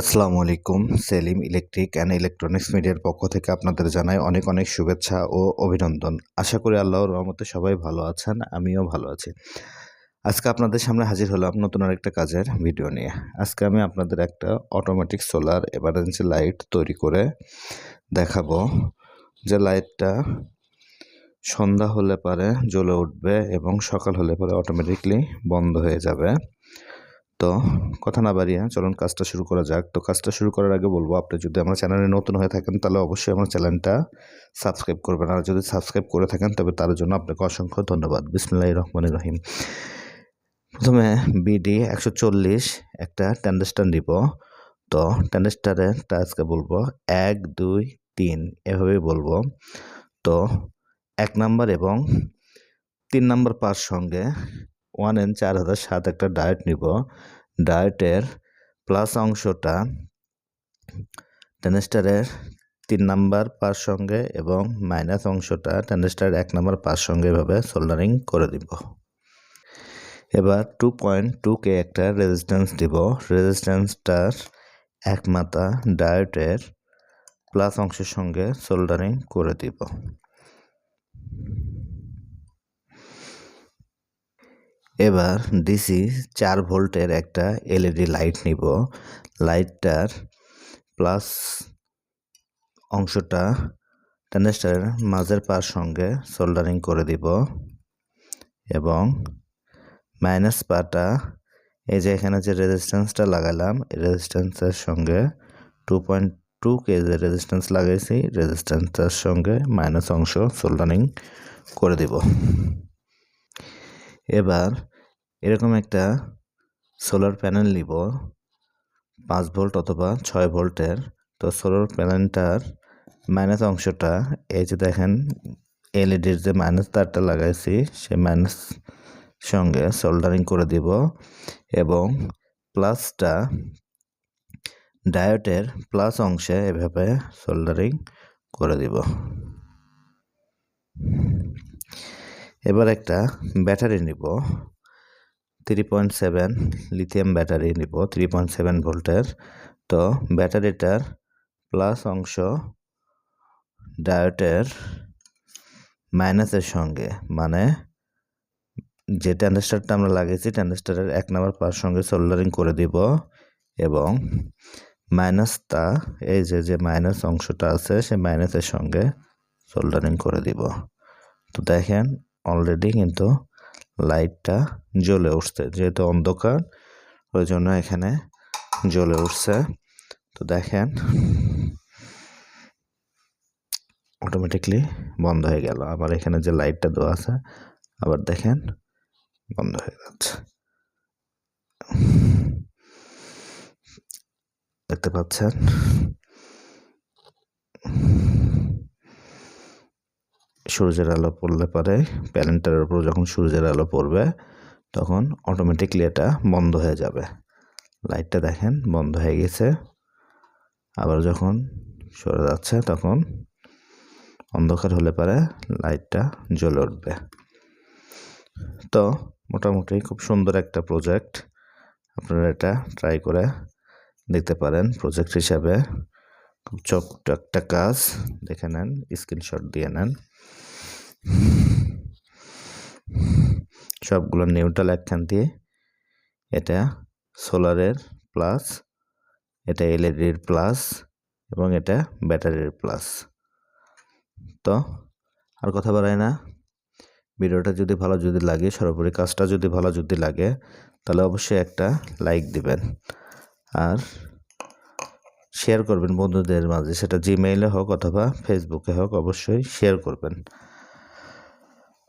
আসসালামু আলাইকুম। Selim electric and electronics মিডিয়ার পক্ষ থেকে আপনাদের জানাই অনেক অনেক শুভেচ্ছা ও অভিনন্দন। আশা করি আল্লাহর রহমতে সবাই ভালো আছেন, আমিও ভালো আছি। আজকে আপনাদের সামনে হাজির হলাম নতুন আরেকটা কাজের ভিডিও নিয়ে। আজকে আমি আপনাদের একটা অটোমেটিক সোলার এমার্জেন্সি লাইট তৈরি করে দেখাবো, যে লাইটটা সন্ধ্যা হলে পারে, জ্বলে উঠবে এবং সকাল হলে পরে অটোমেটিকলি বন্ধ হয়ে যাবে। তো কথা না বাড়িয়ে চলুন কাজটা শুরু করা যাক। তো কাজটা শুরু করার আগে বলব, আপনি যদি আমার চ্যানেলে নতুন হয়ে থাকেন তাহলে অবশ্যই আমার চ্যানেলটা সাবস্ক্রাইব করবেন। আর যদি সাবস্ক্রাইব করে থাকেন তবে তার জন্য আপনাকে অসংখ্য ধন্যবাদ। বিসমুল্লাহ রহমান রহিম। প্রথমে বিডি একশো চল্লিশ একটা ট্যান্ডেস্টার নিব। তো ট্যান্ডেস্টারেরটা আজকে বলব, এক, দুই, তিন, এভাবেই বলব। তো এক নাম্বার এবং তিন নাম্বার পার সঙ্গে ওয়ান এন চার হাজার সাত একটা ডায়েট নিব। ডায়েটের প্লাস অংশটা টেনেস্টারের তিন নাম্বার পার সঙ্গে এবং মাইনাস অংশটা টেনেস্টার এক নাম্বার পার সঙ্গে এভাবে সোল্ডারিং করে দিব। এবার টু পয়েন্ট টু কে একটা রেজিস্ট্যান্স দিব। রেজিস্ট্যান্সটার এক মাথা ডায়েটের প্লাস অংশের সঙ্গে সোল্ডারিং করে দিব। এবার ডিসি চার ভোল্টের একটা এলইডি লাইট নিব। লাইটটার প্লাস অংশটা ট্যানেস্টারের মাঝের পার সঙ্গে সোল্ডারিং করে দিব এবং মাইনাস পাটা, এই যে এখানে যে রেজিস্ট্যান্সটা লাগালাম রেজিস্ট্যান্সের সঙ্গে two point two KG resistance লাগাইছি রেজিস্ট্যান্সের সঙ্গে মাইনাস অংশ সোল্ডারিং করে দিব। এবার এরকম একটা সোলার প্যানেল নিব, পাঁচ ভোল্ট অথবা ছয় ভোল্টের তো সোলার প্যানেলটার মাইনাস অংশটা, এই যে দেখেন এলইডির যে মাইনাস তারটা লাগাইছি, সেই মাইনাস সঙ্গে সোল্ডারিং করে দিব এবং প্লাসটা ডায়োটের প্লাস অংশে এভাবে সোল্ডারিং করে দিব। এবার একটা ব্যাটারি নিব। Three point seven lithium battery নিব থ্রি পয়েন্ট সেভেন ভোল্টের। তো ব্যাটারিটার প্লাস অংশ ডায়োটের মাইনাসের সঙ্গে। মানে যে ট্যান্ডেস্টারটা আমরা লাগিয়েছি, ট্যান্ডেস্টারের এক নম্বর পার সঙ্গে সোল্ডারিং করে দিব এবং মাইনাসটা এই যে যে মাইনাস অংশটা আছে সেই মাইনাসের সঙ্গে সোল্ডারিং করে দিব। তো দেখেন অলরেডি কিন্তু লাইটটা জ্বলে উঠছে। যেহেতু অন্ধকার, ওই জন্য এখানে জ্বলে উঠছে। তো দেখেন অটোমেটিকলি বন্ধ হয়ে গেল। আবার এখানে যে লাইটটা দেওয়া আছে, আবার দেখেন, বন্ধ হয়ে যাচ্ছে। দেখতে পাচ্ছেন? সূর্যের আলো পড়লে পরে প্যানেলটার উপর যখন সূর্যের আলো পড়বে, তখন অটোমেটিকলি এটা বন্ধ হয়ে যাবে। লাইটটা দেখেন, বন্ধ হয়ে গেছে। আবার যখন সরে যাচ্ছে, তখন অন্ধকার হলে পরে লাইটটা জ্বলে উঠবে। তো মোটামুটি খুব সুন্দর একটা প্রজেক্ট আপনারা এটা ট্রাই করে দেখতে পারেন। প্রজেক্ট হিসাবে খুব ছোট্ট একটা কাজ, দেখে নেন, স্ক্রিনশট দিয়ে নেন। সবগুলো নিউট্রাল একখান দিয়ে, এটা সোলারের প্লাস এটা এলইডির প্লাস এবং এটা ব্যাটারির প্লাস তো, আর কথা বাড়ায় না। ভিডিওটা যদি ভালো যদি লাগে, সর্বোপরি কাজটা যদি ভালো যদি লাগে, তাহলে অবশ্যই একটা লাইক দিবেন। আর শেয়ার করবেন বন্ধুদের মাঝে। সেটা জিমেইলে হোক অথবা ফেসবুকে হোক অবশ্যই শেয়ার করবেন।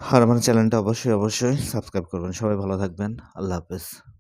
আর আমার চ্যানেলটা অবশ্যই অবশ্যই সাবস্ক্রাইব করবেন। সবাই ভালো থাকবেন। আল্লাহ হাফেজ।